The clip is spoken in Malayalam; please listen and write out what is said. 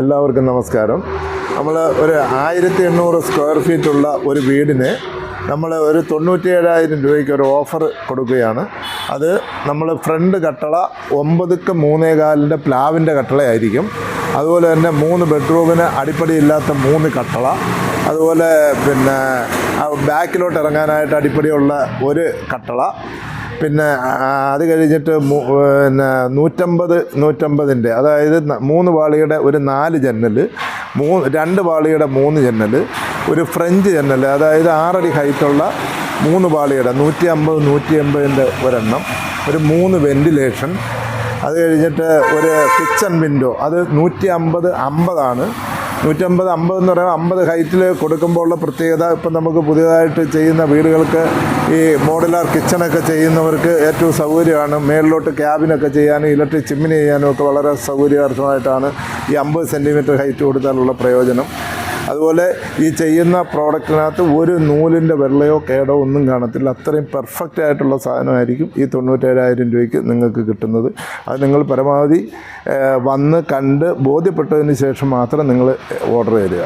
എല്ലാവർക്കും നമസ്കാരം. നമ്മൾ ഒരു ആയിരത്തി എണ്ണൂറ് സ്ക്വയർ ഫീറ്റുള്ള ഒരു വീടിന് നമ്മൾ ഒരു തൊണ്ണൂറ്റിയേഴായിരം രൂപയ്ക്ക് ഒരു ഓഫർ കൊടുക്കുകയാണ്. അത് നമ്മൾ ഫ്രണ്ട് കട്ടള ഒമ്പതുക്ക് മൂന്നേകാലിന്റെ പ്ലാവിന്റെ കട്ടളയായിരിക്കും. അതുപോലെ തന്നെ മൂന്ന് ബെഡ്റൂമിന് അടിപ്പടി ഇല്ലാത്ത മൂന്ന് കട്ടള. അതുപോലെ പിന്നെ ബാക്കിലോട്ട് ഇറങ്ങാനായിട്ട് അടിപ്പടിയുള്ള ഒരു കട്ടള. പിന്നെ അത് കഴിഞ്ഞിട്ട് പിന്നെ നൂറ്റമ്പത് നൂറ്റമ്പതിന്റെ അതായത് മൂന്ന് പാളിയുടെ ഒരു നാല് ജനൽ മൂ രണ്ട് പാളിയുടെ മൂന്ന് ജനൽ ഒരു ഫ്രഞ്ച് ജനൽ അതായത് ആറടി ഹൈറ്റുള്ള മൂന്ന് പാളിയുടെ നൂറ്റി അമ്പത് നൂറ്റി എൺപതിന്റെ ഒരെണ്ണം ഒരു മൂന്ന് വെന്റിലേഷൻ അത് കഴിഞ്ഞിട്ട് ഒരു കിച്ചൺ വിൻഡോ അത് നൂറ്റി അമ്പത് അമ്പതാണ് നൂറ്റമ്പത് അമ്പത് എന്ന് പറയുമ്പോൾ അമ്പത് ഹൈറ്റിൽ കൊടുക്കുമ്പോൾ ഉള്ള പ്രത്യേകത ഇപ്പം നമുക്ക് പുതിയതായിട്ട് ചെയ്യുന്ന വീടുകൾക്ക് ഈ മോഡുലാർ കിച്ചണൊക്കെ ചെയ്യുന്നവർക്ക് ഏറ്റവും സൗകര്യമാണ്. മേളിലോട്ട് ക്യാബിനൊക്കെ ചെയ്യാനും ഇലക്ട്രിക് ചിമ്മിനി ചെയ്യാനും ഒക്കെ വളരെ സൗകര്യാർത്ഥമായിട്ടാണ് ഈ അമ്പത് സെന്റിമീറ്റർ ഹൈറ്റ് കൊടുത്താലുള്ള പ്രയോജനം. അതുപോലെ ഈ ചെയ്യുന്ന പ്രോഡക്റ്റിനകത്ത് ഒരു നൂലിന്റെ വെള്ളയോ കേടോ ഒന്നും കാണത്തില്ല. അത്രയും പെർഫെക്റ്റ് ആയിട്ടുള്ള സാധനമായിരിക്കും ഈ തൊണ്ണൂറ്റേഴായിരം രൂപയ്ക്ക് നിങ്ങൾക്ക് കിട്ടുന്നത്. അത് നിങ്ങൾ പരമാവധി വന്ന് കണ്ട് ബോധ്യപ്പെട്ടതിന് ശേഷം മാത്രം നിങ്ങൾ ഓർഡർ തരിക